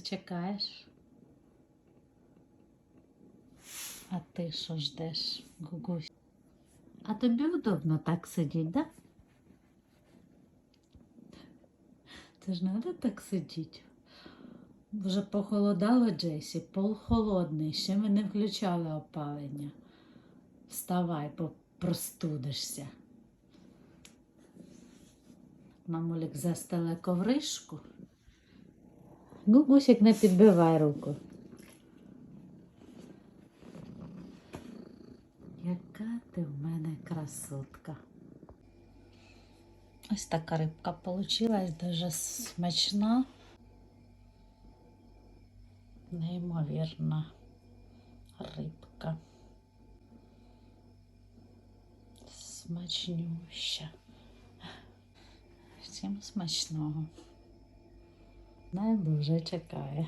чекаєш? А ти що ждеш, Гугусь? А тобі удобно так сидіти, да? Це ж треба так сидіти. Вже похолодало Джесі, пол холодний, ще ми не включали опалення. Вставай, бо простудишся. Мамулік застеле ковришку. Гугусик, не підбивай руку. Яка ти в мене красотка. Ось така рибка получилась, дуже смачна. Неймовірна рибка. Смачнюща. Всім смачного. Найду вже чекає.